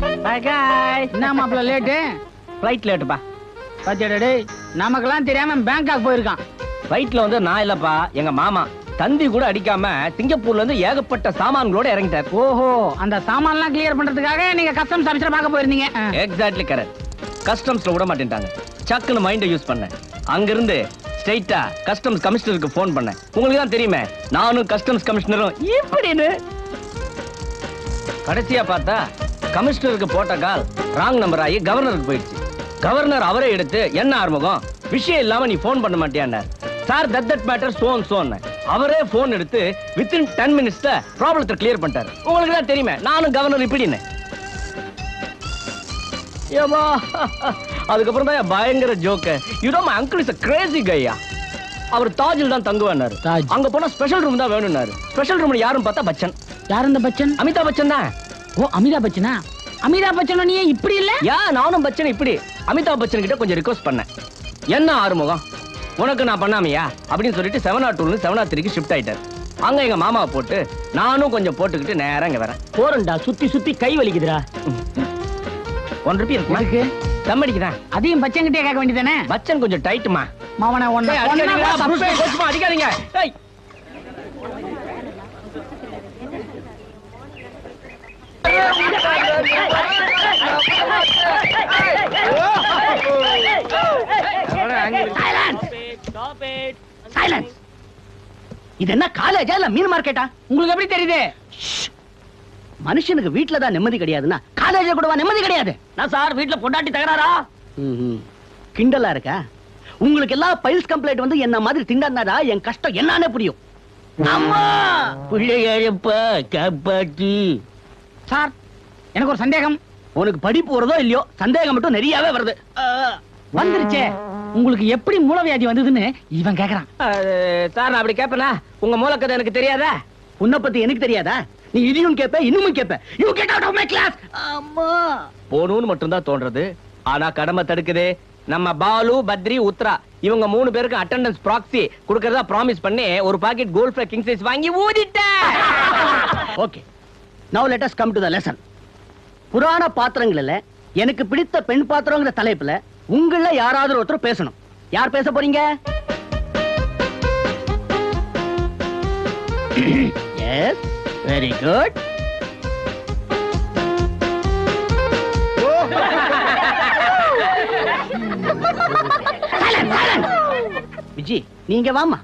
Bye guys. என்ன மாப்பிள்ள late flight லேட்டுப்பா பாத்தியாடா டேய் நமக்கெல்லாம் தெரியாம பேங்காக் போயிருக்கான். ஃப்ளைட்ல வந்து நான் இல்லப்பா எங்க மாமா. தந்தி கூட அடிக்காம சிங்கப்பூர்ல இருந்து ஏகப்பட்ட சாமான்களோட இறங்கிட்டார். ஓஹோ அந்த சாமான்லாம் கிளியர் பண்றதுக்காக நீங்க கஸ்டம்ஸ் ஆபீசர் பார்க்க போயிருந்தீங்க. எக்ஸாக்ட்லி கரெக்ட் கஸ்டம்ஸ்ல விட மாட்டேன்ட்டாங்க. சக்குன்னு மைண்டை யூஸ் பண்ணேன். அங்கிருந்து ஸ்ட்ரைட்டா கஸ்டம்ஸ் கமிஷனருக்கு ஃபோன் பண்ணேன். உங்களுக்கு தான் தெரியுமே நானும் கஸ்டம்ஸ் கமிஷனரும் இப்படின்னு. கடைசியா பார்த்தா கமிஷனருக்கு போட்ட கால் ராங் நம்பர் ஆகி கவர்னருக்கு போயிடுச்சு. கவர்னர் அவரே எடுத்து என்ன ஆறுமுகம்? விஷயம் இல்லாம நீ ஃபோன் பண்ண மாட்டியான்னார் sir that that matter soon soon அவரே ஃபோன் எடுத்து வித்தின் டென் மினிட்ஸ்ல ப்ராப்ளத்தை கிளியர் பண்ணிட்டாரு. உங்களுக்கு தான் தெரியுமே நானும் கவர்னர் இப்படின்னு. ஏமா அதுக்கப்புறம் தான் பயங்கர joke you know my uncle is a crazy கையா அவர் தாஜில் தான் தங்குவானாரு. அங்க போனா ஸ்பெஷல் ரூம் தான் வேணும்னாரு. ஸ்பெஷல் ரூம் யாரும் பார்த்தா பச்சன். யார் இந்த பச்சன்? அமிதாப் பச்சன் தான். ஓ அமிதாப் பச்சனா? அமிதாப் பச்சன் நீ இப்படி இல்ல? யா நானும் பச்சன் இப்படி. அமிதாப் பச்சன் கிட்ட கொஞ்சம் ரிக்வஸ்ட் பண்ணேன். என்ன ஆறுமுகம்? உனக்கு நான் பண்ணாமையா? அப்படின்னு சொல்லிட்டு seven R two seven R த்ரீக்கு ஷிஃப்ட் ஆயிட்டார். அங்க எங்க மாமாவை போட்டு நானும் கொஞ்சம் போட்டுக்கிட்டு நேரா இங்க வரேன். போறண்டா சுத்தி சுத்தி கை வலிக்குதுடா. ஒன் ருபி இருக்குமா? எதுக்கு? தம்மடிக்குதான் அதையும் பச்சங்கிட்டே கேட்க வேண்டியதானே பச்சன் கொஞ்சம் டைட்டுமா மாவன புருஷன் கோச்சுமா, அடிக்காதீங்க. சைலன்ஸ் இது என்ன காலேஜா இல்ல மீன் மார்க்கெட்டா உங்களுக்கு எப்படி தெரியுது? மனுஷனுக்கு வீட்ல தான் நிம்மதி கிடையாதுன்னா காலேஜ்ல கூடவா நிம்மதி கிடையாது. நான் சார் வீட்ல பொண்டாட்டி தகராறா. கிண்டலா இருக்கா? உங்களுக்கு எல்லாம் பைல்ஸ் கம்ப்ளைண்ட் வந்து என்ன மாதிரி திண்டாடினாடா என் கஷ்டம் என்னன்னு புரியும். அம்மா! பிள்ளையாரப்ப காப்பாத்தி சார் எனக்கு ஒரு சந்தேகம். உனக்கு படிப்பு வருதோ இல்லையோ சந்தேகம் மட்டும் நிறையவே வருது. வந்துருச்சே. உங்களுக்கு எப்படி மூலவியாதி வந்ததுன்னு இவன் கேக்குறான். சார் நான் அப்படி கேப்பனா? உங்க மூலக்கதை எனக்கு தெரியாதா? உன்னை பத்தி எனக்கு தெரியாதா? நீ இதையும் கேப்ப இன்னமும் கேப்ப. You get out of my class அம்மா போகணும்னு மட்டும்தான் தோன்றது. ஆனா கடமை தடுக்குது. நம்ம பாலு பத்ரி உத்ரா இவங்க மூணு பேருக்கு அட்டெண்டன்ஸ் ப்ராக்ஸி கொடுக்கறதா ப்ராமிஸ் பண்ணி ஒரு packet gold flake king size வாங்கி ஊதிட்டேன். Okay now let us come to the lesson புராண பாத்திரங்கள்ல எனக்கு பிடித்த பெண் பாத்திரங்கிற தலைப்புல உங்கள யாராவது ஒருத்தர் பேசணும். யார் பேச போறீங்க? எஸ் வெரி குட் விஜி நீங்க வாமா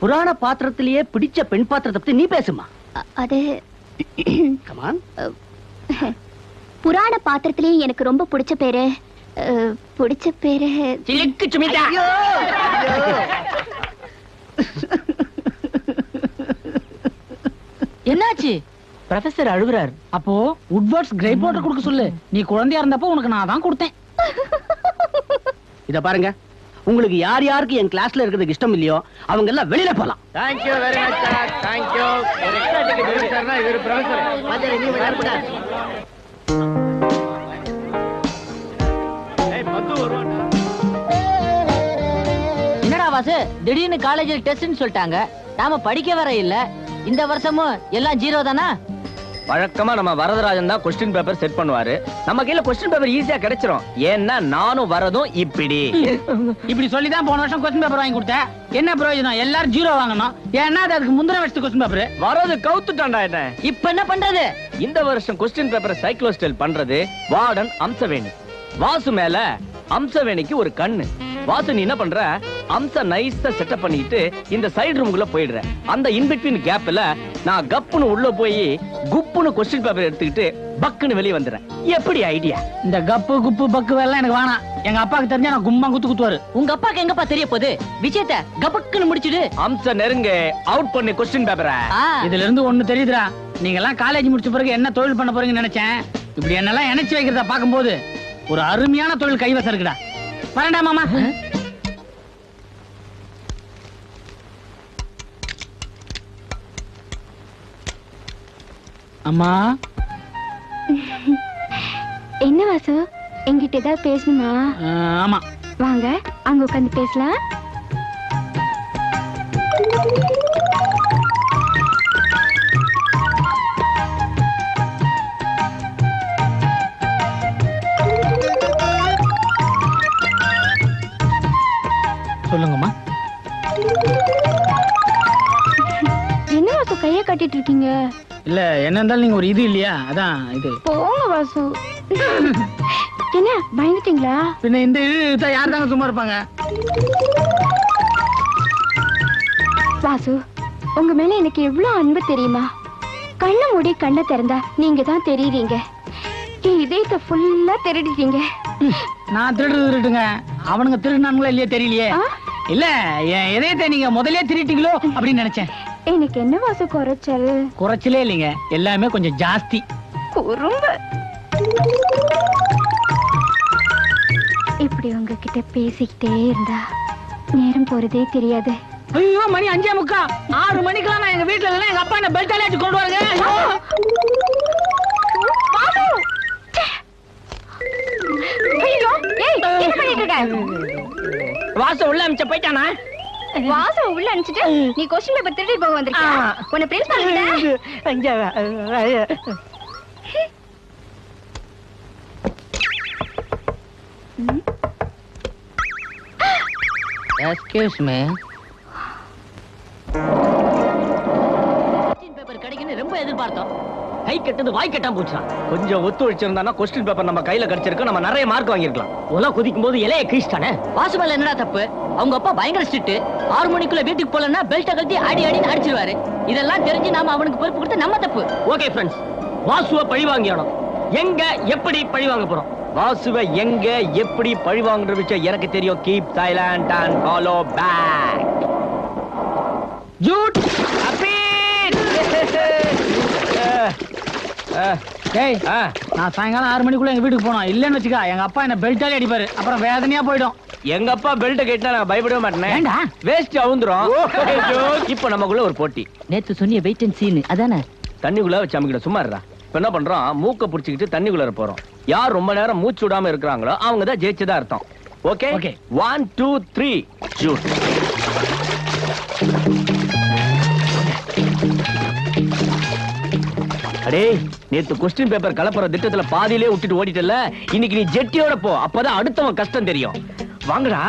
புராண பாத்திரத்திலேயே பிடிச்ச பெண் பாத்திரத்தை பத்தி நீ பேசுமா அது கமான் புராண பாத்திரத்திலேயே எனக்கு ரொம்ப பிடிச்ச பேரு பிடிச்ச பேரு என்னாச்சு? ப்ரொஃபசர் அழுகுறாரு. அப்போ உட்வர்ட்ஸ் கிரேப் வாட்டர் கொடுக்க சொல்லு. நீ குழந்தையா இருந்தப்போ உனக்கு நான் தான் கொடுத்தேன். இத பாருங்க. உங்களுக்கு யார் யாருக்கு என் கிளாஸ்ல இருக்கிறதுக்கு இஷ்டம் இல்லையோ அவங்க எல்லாம் வெளியில போலாம். Thank you very much sir thank you ஒரு எக்ஸ்ட்ரா டிக்கெட் இருக்கு சார்னா இவர் ப்ரொஃபசர் ஏய் மது வருவான் என்னடா வாசு திடீர்னு காலேஜில் டெஸ்ட்னு சொல்லிட்டாங்க. நாம படிக்க வர இல்ல. இந்த வருஷமும் எல்லாம் ஜீரோ தானா? வழக்கமா நம்ம வரதராஜன் தான் கொஸ்டின் பேப்பர் செட் பண்ணுவாரு. நம்ம கையில கொஸ்டின் பேப்பர் ஈஸியா கிடைச்சிரும். ஏன்னா நானும் வரதும் இப்படி. இப்படி சொல்லி தான் போன வருஷம் கொஸ்டின் பேப்பர் வாங்கி கொடுத்தேன். என்ன பிரயோஜனம்? எல்லாரும் ஜீரோ வாங்கணும். ஏன்னா அது அதுக்கு முந்தின வருஷத்து கொஸ்டின் பேப்பர் வரது கவுத்துட்டான்டா என்ன? இப்ப என்ன பண்றது? இந்த வருஷம் கொஸ்டின் பேப்பரை சைக்ளோஸ்டைல் பண்றது. வார்டன் அம்சவேணி. வாசு மேல அம்சவேணிக்கு ஒரு கண்ணு. வாசு நீ என்ன பண்ற? அம்ச நைஸா செட்டப் பண்ணிட்டு இந்த சைடு ரூமுக்குள்ள போயிடுற அந்த இன்பிட்வீன் கேப்ல நான் கப்புன்னு உள்ள போய் குப்புன்னு கொஸ்டின் பேப்பர் எடுத்துக்கிட்டு பக்குன்னு வெளியே வந்துடுறேன். எப்படி ஐடியா இந்த கப்பு குப்பு பக்கு எல்லாம் எனக்கு வேணாம். எங்க அப்பாவுக்கு தெரிஞ்சா நான் கும்மா குத்து குத்துவாரு. உங்க அப்பாக்கு எங்கப்பா தெரிய போகுது? விஷயத்த கபக்குன்னு முடிச்சிடு. அம்ச நெருங்க அவுட் பண்ணி கொஸ்டின் பேப்பரை இதுல இருந்து ஒண்ணு தெரியுதுடா. நீங்க எல்லாம் காலேஜ் முடிச்ச பிறகு என்ன தொழில் பண்ண போறீங்கன்னு நினைச்சேன்? இப்படி என்னெல்லாம் இணைச்சு வைக்கிறத பாக்கும்போது ஒரு அருமையான தொழில் கைவசம் இருக்குடா. வரேன்டா மாமா. அம்மா. என்ன வாசு? என்கிட்ட ஏதாவது பேசணுமா? ஆமா. வாங்க அங்க உட்காந்து பேசலாம். இல்ல என்ன இருந்தாலும் நீங்க ஒரு இது இல்லையா? அதான் இது. போங்க வாசு. என்ன பயந்துட்டீங்களா? பின்ன இந்த இது யார் தாங்க சும்மா இருப்பாங்க? வாசு உங்க மேல எனக்கு எவ்வளவு அன்பு தெரியுமா? கண்ணை மூடி கண்ணை திறந்தா நீங்க தான் தெரியுறீங்க. என் இதயத்தை ஃபுல்லா திருடிட்டீங்க. நான் திருடுறது திருட்டுங்க. அவனுங்க திருடினானுங்களா இல்லையா தெரியலையே? இல்ல என் இதயத்தை நீங்க முதல்ல திருட்டீங்களோ அப்படின்னு நினைச்சேன். எனக்கு என்ன வாசு குறைச்சல் குறைச்சலே இல்லைங்க எல்லாமே கொஞ்சம் ஜாஸ்தி குறும்பு இப்படி உங்ககிட்ட பேசிக்கிட்டே இருந்தா நேரம் போறதே தெரியாது ஐயோ மணி அஞ்சே முக்கா ஆறு மணிக்கெல்லாம் நான் எங்க வீட்டுல இல்லைன்னா எங்க அப்பா என்ன பெல்ட் அடிச்சு கொண்டு வருங்க! வாசு! ச்சே! ஐயோ, ஏய், என்ன பண்ணிட்டு இருக்க? வாசு உள்ள அமிச்ச போயிட்டானா வாசு உள்ள அனுப்பிச்சிட்டு நீ கொஸ்டின் பேப்பர் திருடி போக வந்திருக்கியா. உன்னை பிரின்சிபால் கிட்ட எக்ஸ்கியூஸ் மீ பேப்பர் கிடைக்குன்னு ரொம்ப எதிர்பார்த்தோம். கை கட்டது வாய் கட்டாம போச்சா? கொஞ்சம் ஒத்துழைச்சிருந்தானா கொஸ்டின் பேப்பர் நம்ம கையில கிடைச்சிருக்கு நம்ம நிறைய மார்க் வாங்கியிருக்கலாம். உலக குதிக்கும் போது இலைய கிழிச்சிட்டானே? வாசு என்னடா தப்பு? அவங்க அப்பா பயங்கர ஸ்ட்ரிக்ட் ஆறு மணிக்குள்ள வீட்டுக்கு போலன்னா பெல்ட்டை கழட்டி அடி அடின்னு அடிச்சிருவாரு. இதெல்லாம் தெரிஞ்சு நாம அவனுக்கு பொறுப்பு கொடுத்து நம்ம தப்பு. ஓகே ஃப்ரெண்ட்ஸ் வாசுவ பழி வாங்கியானோம் எங்க எப்படி பழி வாங்க போறோம்? வாசுவ எங்க எப்படி பழி வாங்குற விஷயம் எனக்கு தெரியும். Keep silent and follow back Jude டேய் நான் சாயங்காலம் ஆறு மணிக்குள்ள எங்க வீட்டுக்கு போனோம் இல்லன்னு வச்சுக்கா எங்க அப்பா என்ன பெல்ட்டாலே அடிப்பாரு. அப்புறம் வேதனையா போயிடும். எங்க அப்பா பெல்ட் கேட்டா நான் பயப்படவே மாட்டேனே? வேஸ்ட் அவுந்துரும். இப்போ நமக்குள்ள ஒரு போட்டி. நேத்து சொன்னிய வெயிட் அண்ட் சீன் அதானே? தண்ணிக்குள்ள வச்சு அமைக்கிட. சும்மா இருடா. இப்ப என்ன பண்றோம்? மூக்க புடிச்சுக்கிட்டு தண்ணிக்குள்ள போறோம். யார் ரொம்ப நேரம் மூச்சு விடாம இருக்கிறாங்களோ அவங்க தான் ஜெயிச்சதா அர்த்தம். Okay Okay. One two three shoot அடே நேத்து கொஸ்டின் பேப்பர் கலப்புற திட்டத்துல பாதியிலே விட்டுட்டு ஓடிட்டல இன்னைக்கு நீ ஜெட்டியோட போ அப்பதான் அடுத்தவன் கஷ்டம் தெரியும். வாங்கடா.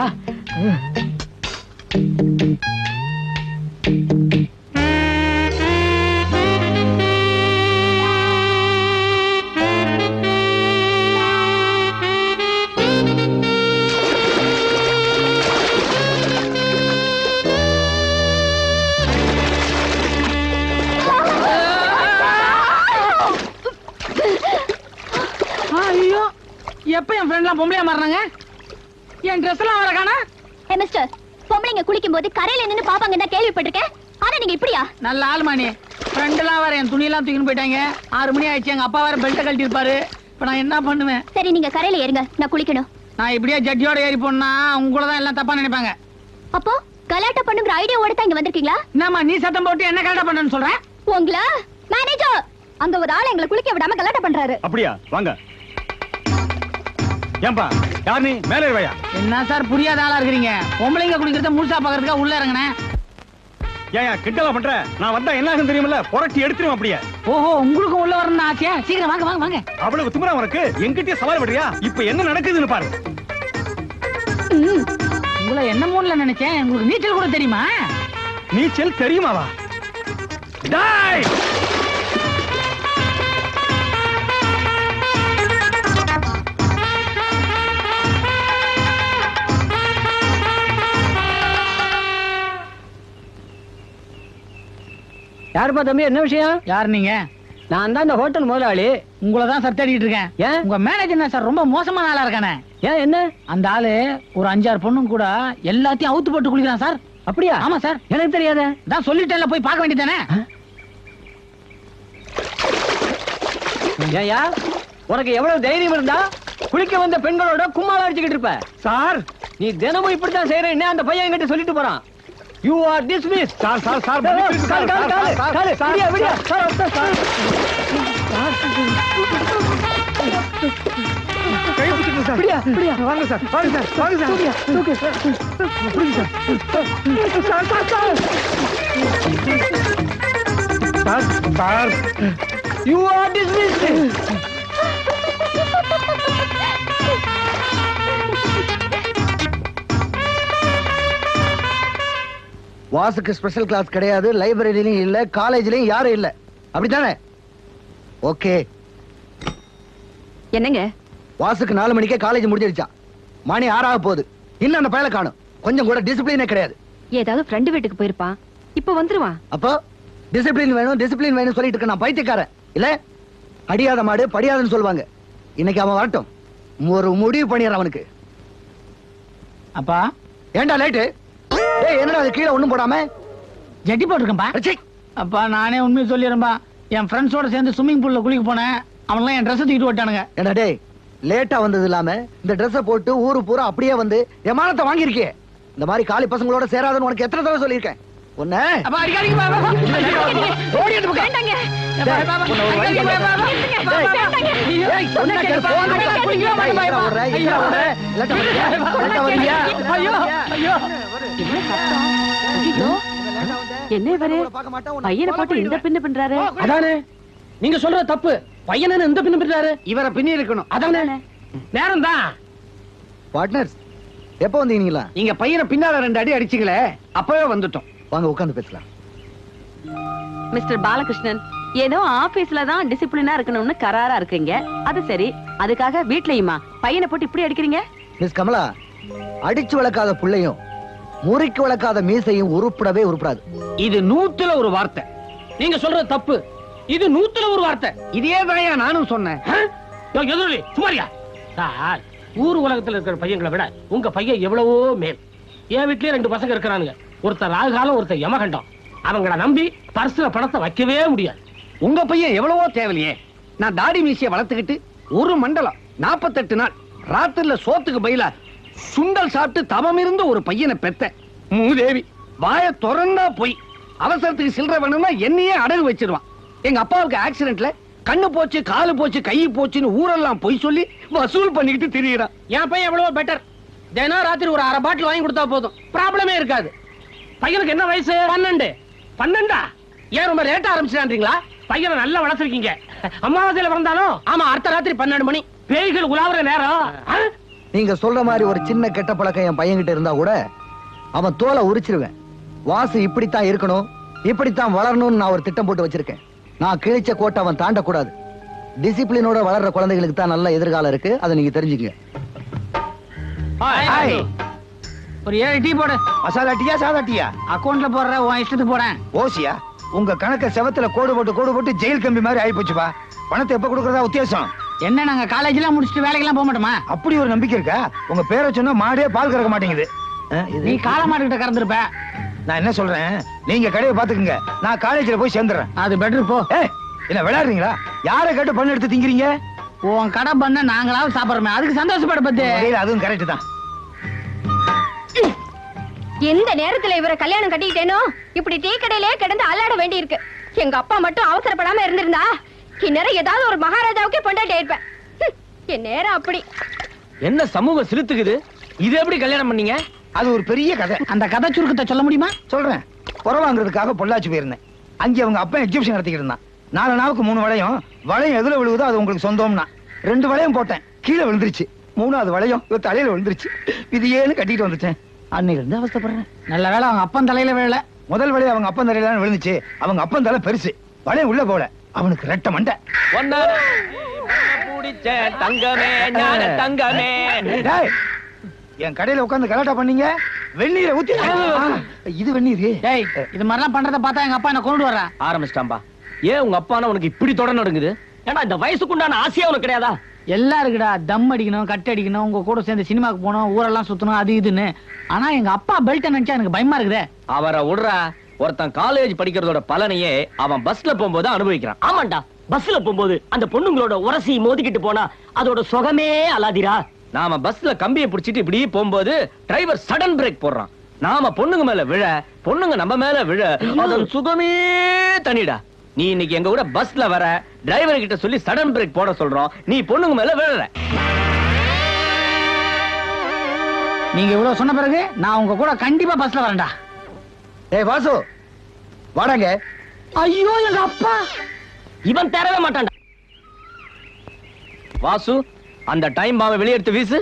என் ஃப்ரெண்ட்லாம் பொம்பளையா மாறினாங்க என் ட்ரெஸ் எல்லாம் வர காணா? ஏ மிஸ்டர் பொம்பளைங்க குளிக்கும் போது கரையில நின்னு பாப்பாங்க தான் கேள்விப்பட்டிருக்கேன். ஆனா நீங்க இப்படியா? நல்ல ஆள் மாணி. ஃப்ரெண்டெல்லாம் வேற என் துணியெல்லாம் தூக்கின்னு போயிட்டாங்க. ஆறு மணி ஆயிடுச்சு எங்க அப்பா வேற பெல்ட்டை கழட்டி இருப்பாரு இப்ப நான் என்ன பண்ணுவேன்? சரி நீங்க கரையில ஏறுங்க. நான் குளிக்கணும். நான் இப்படியே ஜட்டியோட ஏறி போனா உங்கள தான் எல்லாம் தப்பா நினைப்பாங்க. அப்போ கலாட்டா பண்ணுங்கிற ஐடியாவோட தான் இங்க வந்திருக்கீங்களா? என்னம்மா நீ சத்தம் போட்டு என்ன கரெக்டா பண்ணன்னு சொல்ற? உங்களா மேனேஜர் அங்க ஒரு ஆள் எங்களை குளிக்க விடாம கலாட்டா பண்றாரு. அப்படியா? வாங்க. ஏன்பா யார் நீ? மேலே இருவையா? என்ன சார் புரியாத ஆளா இருக்கிறீங்க? பொம்பளைங்க குளிக்கிறத முழுசா பாக்குறதுக்கா உள்ள இறங்கினேன் ஏன் கிண்டலா பண்ற? நான் வந்தா என்ன ஆகும் தெரியுமில்ல? புரட்டி எடுத்துருவேன் அப்படியே. ஓஹோ உங்களுக்கும் உள்ள வரணும் ஆச்சையா சீக்கிரம் வாங்க வாங்க வாங்க. அவ்வளவு திமிரா உனக்கு? எங்கிட்டயே சவால் பண்றியா இப்ப என்ன நடக்குதுன்னு பாரு. உங்களை என்ன மூணுல நினைச்சேன்? உங்களுக்கு நீச்சல் கூட தெரியுமா? நீச்சல் தெரியுமாவா? டாய்! யாருப்பா தம்பி? என்ன விஷயம்? யார் நீங்க? நான் தான் இந்த ஹோட்டல் முதலாளி. உங்களை தான் சார் தேடிட்டு இருக்கேன். ஏன்? உங்க மேனேஜர் என்ன சார் ரொம்ப மோசமான ஆளா இருக்கானே. ஏன்? என்ன? அந்த ஆளு ஒரு அஞ்சாறு பொண்ணும் கூட எல்லாத்தையும் அவுத்து போட்டு குளிக்கிறான் சார் அப்படியா? ஆமா சார் எனக்கு தெரியாத. தான் சொல்லிட்டேன்ல போய் பார்க்க வேண்டியதானே ஏயா உனக்கு எவ்வளவு தைரியம் இருந்தா குளிக்க வந்த பெண்களோட கும்மாளம் அடிச்சுக்கிட்டு இருப்ப. சார் நீ தினமும் இப்படித்தான் செய்யற என்ன அந்த பையன் என்கிட்ட சொல்லிட்டு போறான். You are dismiss sir sir sir காலு மன்னிப்பு காலு சார், காலு சார், காலு சார், விடியா சார், விடியா சார். சார் சார் கை பிடிச்சிட்டு சார் விடியா விடியா வாங்க சார் வாங்க சார் வாங்க சார் தூக்கியா தூக்கு புரியுது sir sir sir sir sir you are dismiss வாசுக்கு special class கிடையாது லைப்ரரியிலும் இல்ல காலேஜ்லயும் யாரும் இல்ல. அப்படித்தானே? ஓகே என்னங்க? வாசுக்கு நாலு மணிக்கே காலேஜ் முடிஞ்சிருச்சான் மணி ஆறாக போகுது. இன்னும் அந்த பயலை காணும். கொஞ்சம் கூட டிசிப்ளினே கிடையாது. ஏதாவது ஃப்ரெண்டு வீட்டுக்கு போயிருப்பான் இப்ப வந்துருவான். அப்போ டிசிப்ளின் வேணும் டிசிப்ளின் வேணும் சொல்லிட்டு இருக்க நான் பைத்தியக்காரன். இல்ல? அடியாத மாடு படியாதுன்னு சொல்லுவாங்க. இன்னைக்கு அவன் வரட்டும். ஒரு முடிவு பண்ணிடுறான் அவனுக்கு. அப்பா? ஏன்டா லேட்டு ஏய் என்னடா அது கீழே ஒண்ணும் போடாம ஜட்டி போட்டிருக்கேன்பா. அப்பா நானே உண்மையை சொல்லிடுறேன்பா என் ஃப்ரெண்ட்ஸோட சேர்ந்து ஸ்விம்மிங் பூல்ல குளிக்க போனேன் அவன்லாம் என் ட்ரெஸ் தூக்கிட்டு விட்டானுங்க ஏண்டா டேய் லேட்டா வந்தது இல்லாம இந்த ட்ரெஸ்ஸ போட்டு ஊரு பூரா அப்படியே வந்து எமானத்தை வாங்கியிருக்கே இந்த மாதிரி காலி பசங்களோட சேராதுன்னு உனக்கு எத்தனை தடவை சொல்லியிருக்கேன் உன்ன அப்பா அடிக்காதீங்க பா, பா, பா. ஓடி அந்த பக்கம். வேண்டாங்க ஐயோ என்ன சத்தம்? ஐயோ என்ன இவரு? பையனை போட்டு இந்த பின்னு பண்றாரு. அதானே? நீங்க சொல்ற தப்பு. பையனை இந்த பின்னு பின்னாரு இவரை பின்னி இருக்கணும். அதானே? நேரம் தான் பார்ட்னர்ஸ் எப்போ வந்தீங்களா? நீங்க பையனை பின்னால ரெண்டு அடி அடிச்சீங்களே அப்பவே வந்துட்டோம். வாங்க உட்கார்ந்து பேசலாம். மிஸ்டர் பாலகிருஷ்ணன் ஏதோ ஆபீஸ்ல தான் டிசிப்ளினா இருக்கணும்னு கராரா இருக்கீங்க. அது சரி. அதுக்காக வீட்லயுமா? பையனை போட்டு இப்படி அடிக்கிறீங்க? மிஸ் கமலா அடிச்சு வளர்க்காத புள்ளையும் முறுக்கி வளர்க்காத மீசையும் உருப்படவே உருப்படாது. இது நூத்துல ஒரு வார்த்தை. நீங்க சொல்றது தப்பு. இது நூத்துல ஒரு வார்த்தை. இதே தான் நானும் சொன்னேன். எதிரொலி சுமாரியா? சார் ஊர் உலகத்துல இருக்கிற பையங்களை விட உங்க பையன் எவ்வளவோ மேல். என் வீட்லயே ரெண்டு பசங்க இருக்கிறானுங்க. ஒருத்தர் ராகுகாலம் ஒருத்தர் யமகண்டம். அவங்கள நம்பி பர்சுல பணத்தை வைக்கவே முடியாது. உங்க பையன் எவ்வளவோ தேவையில்லையே. நான் தாடி மீசிய வளர்த்துக்கிட்டு ஒரு மண்டலம் நாற்பத்தெட்டு நாள் ராத்திரில சோத்துக்கு பயிலா சுண்டல் சாப்பிட்டு தவம் இருந்து ஒரு பையனை பெத்த மூதேவி வாய திறந்தா போய். அவசரத்துக்கு சில்லறை வேணும்னா என்னையே அடகு வச்சிருவான். எங்க அப்பாவுக்கு ஆக்சிடென்ட்ல கண்ணு போச்சு காலு போச்சு கை போச்சுன்னு ஊரெல்லாம் பொய் சொல்லி வசூல் பண்ணிக்கிட்டு திரியிறான். என் பையன் எவ்வளவோ பெட்டர் தினம் ராத்திரி ஒரு அரை பாட்டில் வாங்கி கொடுத்தா போதும். ப்ராப்ளமே இருக்காது. பையனுக்கு என்ன வயசு? பன்னெண்டு. பன்னெண்டா? ஏன் ரொம்ப லேட்டா ஆரம்பிச்சிட்டான்றீங்களா? பையனை நல்லா வளர்த்துருக்கீங்க. அமாவாசையில பிறந்தாலும்? ஆமா அடுத்த ராத்திரி பன்னெண்டு மணி. பேய்கள் உலாவுற நேரம். நீங்க சொல்ற மாதிரி ஒரு சின்ன கெட்ட பழக்கம் என் பையன்கிட்ட இருந்தா கூட அவன் தோலை உரிச்சிருவேன். வாசு இப்படித்தான் இருக்கணும் இப்படித்தான் வளரணும்னு நான் ஒரு திட்டம் போட்டு வச்சிருக்கேன். நான் கிழிச்ச கோட்டை அவன் தாண்டக்கூடாது. டிசிப்ளினோட வளர்ற குழந்தைகளுக்கு தான் நல்ல எதிர்காலம் இருக்கு. அதை நீங்க தெரிஞ்சுக்கங்க. ஹாய். ஒரு ஏழு டீ போடு. மசாலா டீயா சாதா டீயா? அக்கவுண்ட்ல போடுற உன் இஷ்டத்துக்கு போறேன் ஓசியா? உங்க கணக்க செவத்துல கோடு போட்டு கோடு போட்டு ஜெயில் கம்பி மாதிரி ஆயி போச்சுப்பா பணத்தை எப்ப கொடுக்கறதா உத்தேசம்? என்ன நாங்க காலேஜ்லாம் முடிச்சுட்டு வேலைக்கெல்லாம் போக மாட்டோமா? அப்படி ஒரு நம்பிக்கை இருக்கா? உங்க பேரை சொன்னா மாடே பால் கறக்க மாட்டேங்குது. நீ காலமாட்டுக்கிட்ட கறந்துருப்ப. நான் என்ன சொல்றேன்? நீங்க கடையை பாத்துக்குங்க நான் காலேஜ்ல போய் சேர்ந்துறேன். அது பெட்டர் போ. ஏய் என்ன விளையாடுறீங்களா? யாரை கேட்டு பண்ணு எடுத்து திங்கிறீங்க? உன் கடை பண்ண நாங்களாவது சாப்பிடுறோமே. அதுக்கு சந்தோஷப்பட பத்து. அதுவும் கரெக்ட் தான். எந்த நேரத்துல இவரை கல்யாணம் கட்டிக்கிட்டேனோ? இப்படி டீ கடையிலே கிடந்து அல்லாட வேண்டியிருக்கு. எங்க அப்பா மட்டும் அவசரப்படாம இருந்திருந்தா இந்நேரம் ஏதாவது ஒரு மகாராஜாவுக்கே ஹம், என் நேரம் அப்படி. என்ன சமூகம் சிலுத்துக்குது இது எப்படி கல்யாணம் பண்ணீங்க? அது ஒரு பெரிய கதை. அந்த கதை சுருக்கத்தை சொல்ல முடியுமா? சொல்றேன். புற வாங்குறதுக்காக பொள்ளாச்சி போயிருந்தேன். அங்கே அவங்க அப்பா எக்ஸிபிஷன் நடத்திக்கிட்டு இருந்தான். நாலு நாளுக்கு மூணு வளையம். வளையம் எதுல விழுவுதோ அது உங்களுக்கு சொந்தம்னா. ரெண்டு வளையம் போட்டேன். கீழே விழுந்துருச்சு. மூணாவது வளையம் இவ தலையில விழுந்துருச்சு. இது ஏன்னு கட்டிட்டு வந்துட்டேன். அன்னைக்கு இருந்து அவஸ்தைப்படுறேன். நல்ல வேளை அவங்க அப்பன் தலையில விழல. முதல் வளையம் அவங்க அப்பன் தலையில தான் விழுந்துச்சு. அவங்க அப்பன் தலை பெருசு. வளையம் உள்ள போல அவனுக்கு ரெட்ட மண்டை. தங்கமே தங்கமே. டேய், என் கடையில உட்கார்ந்து கலாட்டா பண்ணீங்க? வெந்நீரை ஊத்தி இது வெந்நீர். டேய் இது மாதிரிலாம் பண்றத பார்த்தா எங்க அப்பா என்ன கொண்டு வர்றான் ஆரம்பிச்சிட்டாம்பா ஏன் உங்க அப்பானா உனக்கு இப்படி தொட நடுங்குது? ஏன்னா இந்த வயசுக்குண்டான ஆசையா உனக்கு கிடையாதா? எல்லாம் இருக்குடா தம் அடிக்கணும் கட் அடிக்கணும் உங்க கூட சேர்ந்து சினிமாக்கு போகணும் ஊரெல்லாம் சுத்தணும் அது இதுன்னு. ஆனா எங்க அப்பா பெல்ட் நினைச்சா எனக்கு பயமா இருக்குதே. அவரை விடுறா. ஒருத்தன் காலேஜ் படிக்கிறதோட பலனையே அவன் பஸ்ல போகும்போது அனுபவிக்கிறான். ஆமாண்டா. பஸ்ல போகும்போது அந்த பொண்ணுங்களோட உரசி மோதிக்கிட்டு போனா அதோட சுகமே அலாதிரா நாம பஸ்ல கம்பியை பிடிச்சிட்டு இப்படி போகும்போது டிரைவர் சடன் பிரேக் போடுறான். நாம பொண்ணுங்க மேல விழ பொண்ணுங்க நம்ம மேல விழ அதன் சுகமே தனிடா. நீ இன்னைக்கு எங்க கூட பஸ்ல வர டிரைவர் கிட்ட சொல்லி சடன் பிரேக் போட சொல்றோம். நீ பொண்ணுங்க மேல விழற. நீங்க இவ்வளவு சொன்ன பிறகு நான் உங்க கூட கண்டிப்பா பஸ்ல வரேன்டா. ஏய் வாசு. வாடாங்க. ஐயோ எங்க அப்பா! இவன் தரவே மாட்டான்டா. வாசு அந்த டைம் பாவை வெளியே எடுத்து வீசு.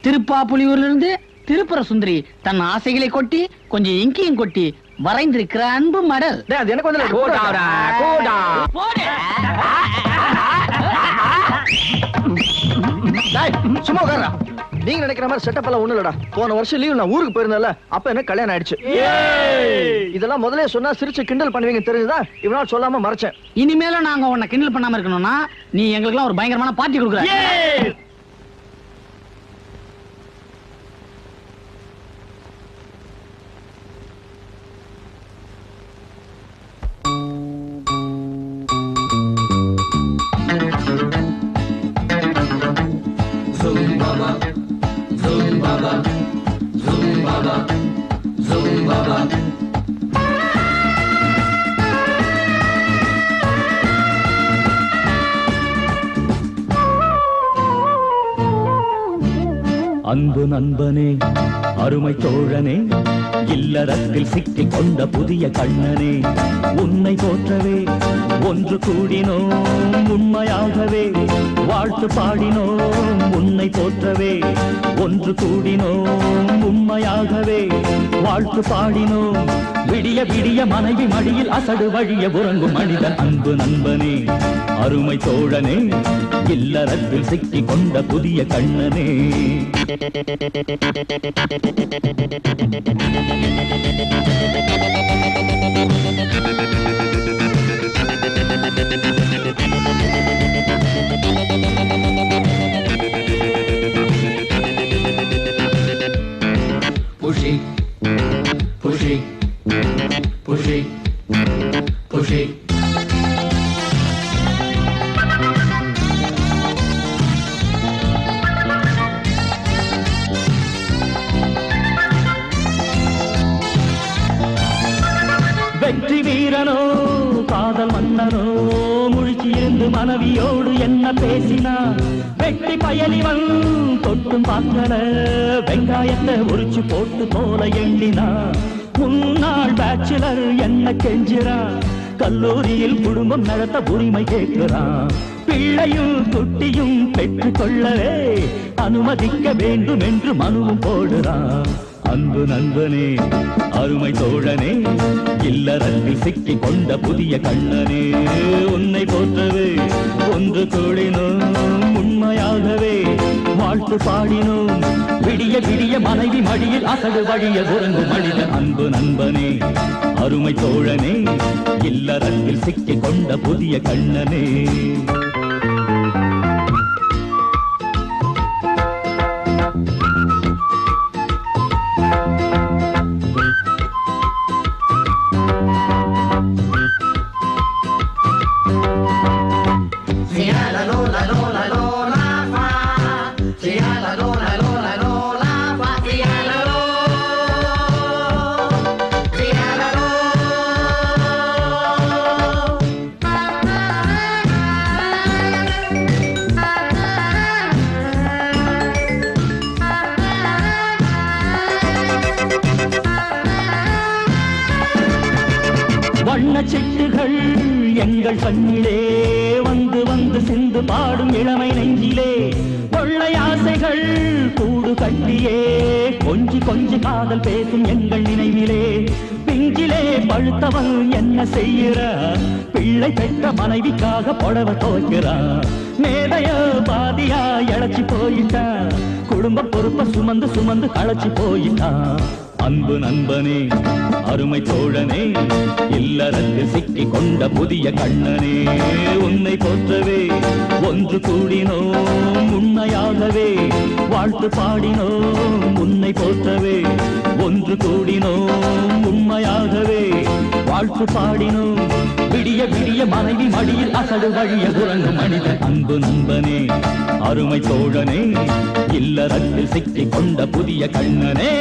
திருப்பாப்புலியூர்ல இருந்து திருப்புர சுந்தரி தன் ஆசைகளை கொட்டி கொஞ்சம் இங்கேயும் கொட்டி வரைந்திருக்கிற அன்பு மடல். அது எனக்கு வந்து சும்மா நீங்க நினைக்கிற மாதிரி செட்டப் எல்லாம் ஒண்ணு இல்லடா போன வருஷம் லீவ் நான் ஊருக்கு போயிருந்தேன்ல அப்ப எனக்கு கல்யாணம் ஆயிடுச்சு. இதெல்லாம் முதல்ல சொன்னா சிரிச்சு கிண்டல் பண்ணுவீங்க தெரிஞ்சுதா? இவனால சொல்லாம மறைச்சேன். இனிமேலும் நாங்க உன்னை கிண்டல் பண்ணாம இருக்கணும்னா நீ எங்களுக்குலாம் ஒரு பயங்கரமான பார்ட்டி கொடுக்குற. அன்பு நண்பனே அருமை தோழனே இல்லறத்தில் சிக்கிக் கொண்ட புதிய கண்ணனே உன்னை போற்றவே ஒன்று கூடினோம் உண்மையாகவே வாழ்த்து பாடினோம் உன்னை போற்றவே ஒன்று கூடினோம் உண்மையாகவே வாழ்த்து பாடினோம். விடிய விடிய மனைவி மடியில் அசடு வழிய உறங்கும் மனிதன் அன்பு நண்பனே அருமை தோழனே இல்லறத்தில் சிக்கி கொண்ட புதிய கண்ணனே வெற்றி வீரனோ காதல் மன்னனோ முழிச்சிருந்து மனைவியோடு என்ன பேசினான் வெட்டி பயலிவன் தொட்டும் பார்க்கல வெங்காயத்தை உரிச்சு போட்டு போல எண்ணினா முன்னாள் பேச்சுலர் என்ன கெஞ்சிறான் கல்லூரியில் குடும்பம் நடத்த உரிமை கேட்கிறான் பிள்ளையும் குட்டியும் பெற்றுக் கொள்ளவே அனுமதிக்க வேண்டும் என்று மனுவும் போடுறான் அன்பு நண்பனே அருமை தோழனே இல்லறத்தில் சிக்கி கொண்ட புதிய கண்ணனே உன்னை போற்றவே ஒன்று கூடினோம் உண்மையாகவே வாழ்த்து பாடினோம். விடிய விடிய மனைவி மடியில் அசடு வழிய உறங்கும் மனித அன்பு நண்பனே அருமை தோழனே இல்லறத்தில் சிக்கி கொண்ட புதிய கண்ணனே. எங்கள் கண்ணிலே வந்து வந்து சிந்து பாடும் இளமை நெஞ்சிலே. கொள்ளை ஆசைகள் கூடு கட்டியே கொஞ்சி கொஞ்சி காதல் பேசும் எங்கள் நினைவிலே. பிஞ்சிலே பழுத்தவன் என்ன செய்கிறா? பிள்ளை பெற்ற மனைவிக்காக புடவ துவைக்கிறா. மேதைய பாதியா இழைச்சி போயிட்டா. குடும்ப பொறுப்ப சுமந்து சுமந்து அழைச்சி போயிட்டான் அன்பு நண்பனே அருமை தோழனே இல்லறத்தில் சிக்கி கொண்ட புதிய கண்ணனே உன்னை போற்றவே ஒன்று கூடினோம் உண்மையாகவே வாழ்த்து பாடினோம் உன்னை போற்றவே ஒன்று கூடினோம் உண்மையாகவே வாழ்த்து பாடினோம். விடிய விடிய மனைவி மடியில் அசடு வழிய உறங்கும் மனித அன்பு நண்பனே அருமை தோழனே இல்லறத்தில் சிக்கிக் கொண்ட புதிய கண்ணனே.